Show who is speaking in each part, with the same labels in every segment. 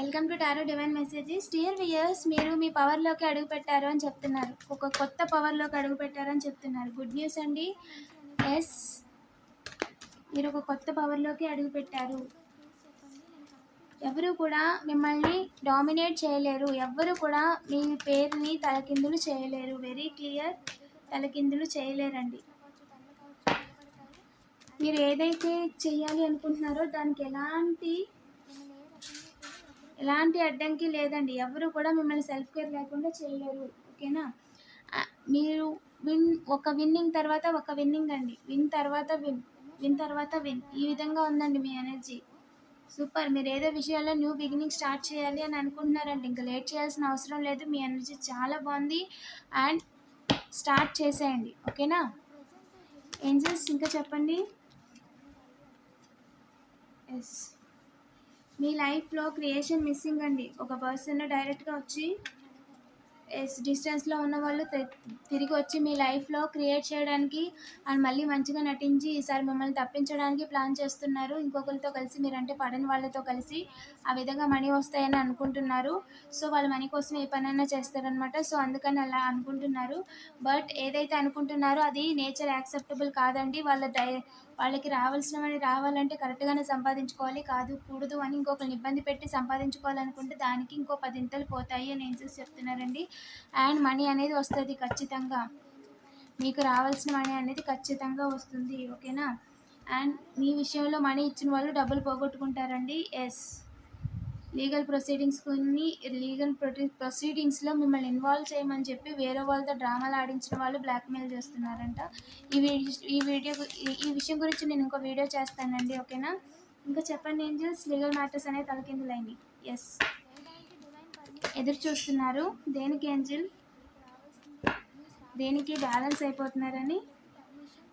Speaker 1: Welcome to tarot divine messages. Dear viewers మీరు మీ పవర్లోకి అడుగు పెట్టారు అని చెప్తున్నారు. ఒక కొత్త పవర్లోకి అడుగు పెట్టారు అని చెప్తున్నారు. గుడ్ న్యూస్ అండి. ఎస్ మీరు ఒక కొత్త పవర్లోకి అడుగు పెట్టారు. ఎవరు కూడా మిమ్మల్ని డామినేట్ చేయలేరు. ఎవ్వరు కూడా మీ పేరుని తలకిందులు చేయలేరు. వెరీ క్లియర్ తలకిందులు చేయలేరండి. మీరు ఏదైతే చేయాలి అనుకుంటున్నారో దానికి ఎలాంటి ఎలాంటి అడ్డంకి లేదండి. ఎవరు కూడా మిమ్మల్ని సెల్ఫ్ కేర్ లేకుండా చేయలేరు. ఓకేనా? మీరు విన్ ఒక విన్నింగ్ తర్వాత ఒక విన్నింగ్ అండి. విన్ తర్వాత విన్ విన్ తర్వాత విన్ ఈ విధంగా ఉందండి మీ ఎనర్జీ సూపర్ మీరు ఏదో విషయాల్లో న్యూ బిగినింగ్ స్టార్ట్ చేయాలి అని అనుకుంటున్నారండి. ఇంకా లేట్ చేయాల్సిన అవసరం లేదు. మీ ఎనర్జీ చాలా బాగుంది. అండ్ స్టార్ట్ చేసేయండి. ఓకేనా? ఏంజల్స్ ఇంకా చెప్పండి? ఎస్ మీ లైఫ్లో క్రియేషన్ మిస్సింగ్ అండి. ఒక పర్సన్ డైరెక్ట్గా వచ్చి డిస్టెన్స్లో ఉన్న వాళ్ళు తిరిగి వచ్చి మీ లైఫ్లో క్రియేట్ చేయడానికి అండ్ మళ్ళీ మంచిగా నటించి ఈసారి మిమ్మల్ని తప్పించడానికి ప్లాన్ చేస్తున్నారు. ఇంకొకరితో కలిసి మీరంటే పడని వాళ్ళతో కలిసి ఆ విధంగా మనీ వస్తాయని అనుకుంటున్నారు. సో వాళ్ళు మనీ కోసం ఏ పనైనా చేస్తారనమాట సో అందుకని అలా అనుకుంటున్నారు. బట్ ఏదైతే అనుకుంటున్నారో అది నేచర్ యాక్సెప్టబుల్ కాదండి. వాళ్ళ డై వాళ్ళకి రావాల్సినవన్నీ రావాలంటే కరెక్ట్గానే సంపాదించుకోవాలి. కాదు కూడదు అని ఇంకొకరిని ఇబ్బంది పెట్టి సంపాదించుకోవాలనుకుంటే దానికి ఇంకో పదింతలు పోతాయి అని ఏం చూసి చెప్తున్నారండి. అండ్ మనీ అనేది వస్తుంది ఖచ్చితంగా. మీకు రావాల్సిన మనీ అనేది ఖచ్చితంగా వస్తుంది ఓకేనా? అండ్ మీ విషయంలో మనీ ఇచ్చిన వాళ్ళు డబ్బులు పోగొట్టుకుంటారండి ఎస్ లీగల్ ప్రొసీడింగ్స్ కొన్ని లీగల్ ప్రొసీడింగ్స్లో మిమ్మల్ని ఇన్వాల్వ్ చేయమని చెప్పి వేరే వాళ్ళతో డ్రామాలు ఆడించిన వాళ్ళు బ్లాక్మెయిల్ చేస్తున్నారంట. ఈ వీడియో ఈ వీడియో ఈ- విషయం గురించి నేను ఇంకో వీడియో చేస్తానండి ఓకేనా? ఇంకా చెప్పండి ఏంజల్స్? లీగల్ మ్యాటర్స్ అనేవి తలకిందులైంది ఎస్ ఎదురు చూస్తున్నారు దేనికి ఏంజిల్ దేనికి బ్యాలెన్స్ అయిపోతున్నారని?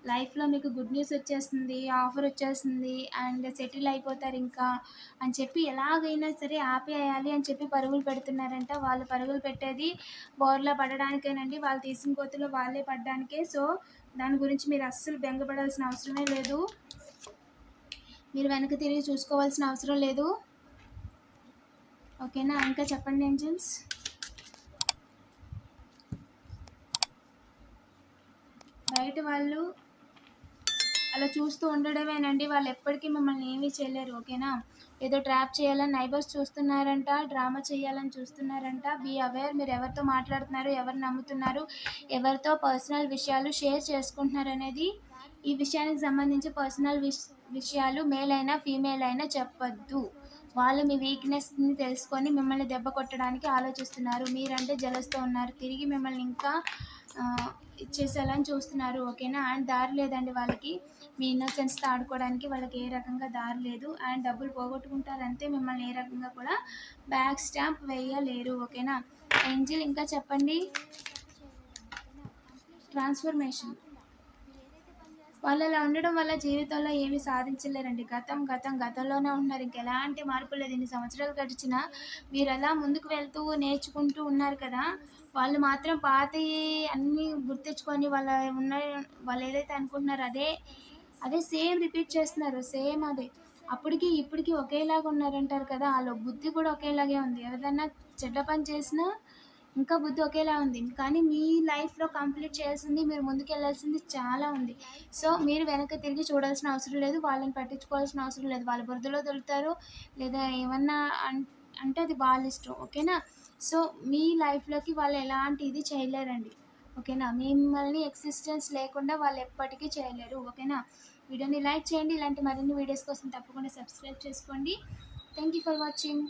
Speaker 1: లైఫ్లో మీకు గుడ్ న్యూస్ వచ్చేస్తుంది ఆఫర్ వచ్చేస్తుంది అండ్ సెటిల్ అయిపోతారు ఇంకా అని చెప్పి ఎలాగైనా సరే ఆపేయాలి అని చెప్పి పరుగులు పెడుతున్నారంట. వాళ్ళు పరుగులు పెట్టేది బోర్లో పడడానికేనండి వాళ్ళు తీసిన కోతులో వాళ్ళే పడడానికే. సో దాని గురించి మీరు అస్సలు బెంగపడాల్సిన అవసరమే లేదు. మీరు వెనక తిరిగి చూసుకోవాల్సిన అవసరం లేదు. ఓకేనా? ఇంకా చెప్పండి ఏంజల్స్. బయట వాళ్ళు అలా చూస్తూ ఉండడమేనండి. వాళ్ళు ఎప్పటికీ మిమ్మల్ని ఏమీ చేయలేరు ఓకేనా? ఏదో ట్రాప్ చేయాలని నైబర్స్ చూస్తున్నారంట డ్రామా చేయాలని చూస్తున్నారంట. బీ అవేర్ మీరు ఎవరితో మాట్లాడుతున్నారు ఎవరు నమ్ముతున్నారు ఎవరితో పర్సనల్ విషయాలు షేర్ చేసుకుంటున్నారు అనేది ఈ విషయానికి సంబంధించి పర్సనల్ విష్ విషయాలు మేల్ అయినా ఫీమేల్ అయినా చెప్పొద్దు. వాళ్ళు మీ వీక్నెస్ని తెలుసుకొని మిమ్మల్ని దెబ్బ కొట్టడానికి ఆలోచిస్తున్నారు. మీరంటే జలస్తో ఉన్నారు. తిరిగి మిమ్మల్ని ఇంకా ఆ, చూస్తున్నారు. ఓకేనా? అండ్ దారి లేదండి వాళ్ళకి. మీ ఇన్నోసెన్స్తో ఆడుకోవడానికి వాళ్ళకి ఏ రకంగా దారి లేదు. అండ్ డబ్బులు పోగొట్టుకుంటారంతే మిమ్మల్ని ఏ రకంగా కూడా బ్యాక్ స్టాంప్ వేయలేరు. ఓకేనా? ఏంజిల్ ఇంకా చెప్పండి. ట్రాన్స్ఫర్మేషన్ వాళ్ళు అలా ఉండడం వల్ల జీవితంలో ఏమీ సాధించలేరండి. గతం గతం గతంలోనే ఉన్నారు. ఇంకెలాంటి మార్పు లేదు. ఇన్ని సంవత్సరాలు గడిచినా మీరు అలా ముందుకు వెళ్తూ నేర్చుకుంటూ ఉన్నారు కదా. వాళ్ళు మాత్రం పాత అన్నీ గుర్తించుకొని వాళ్ళ ఉన్న వాళ్ళు ఏదైతే అనుకుంటున్నారో అదే అదే సేమ్ రిపీట్ చేస్తున్నారు. సేమ్ అదే. అప్పటికి ఇప్పటికి ఒకేలాగా ఉన్నారంటారు కదా. వాళ్ళ బుద్ధి కూడా ఒకేలాగే ఉంది. ఎవరిదన్నా చెడ్డ పని చేసినా ఇంకా బుద్ధి ఒకేలా ఉంది. కానీ మీ లైఫ్లో కంప్లీట్ చేయాల్సింది మీరు ముందుకు వెళ్ళాల్సింది చాలా ఉంది. సో మీరు వెనక్కి తిరిగి చూడాల్సిన అవసరం లేదు. వాళ్ళని పట్టించుకోవాల్సిన అవసరం లేదు. వాళ్ళ బురదలో దొరుకుతారు. లేదా ఏమన్నా అన్ అంటే అది వాళ్ళ ఇష్టం. ఓకేనా? సో మీ లైఫ్లోకి వాళ్ళు ఎలాంటి ఇది చేయలేరండి. ఓకేనా? మిమ్మల్ని ఎక్సిస్టెన్స్ లేకుండా వాళ్ళు ఎప్పటికీ చేయలేరు. ఓకేనా? వీడియోని లైక్ చేయండి. ఇలాంటి మరిన్ని వీడియోస్ కోసం తప్పకుండా సబ్స్క్రైబ్ చేసుకోండి. Thank you for watching.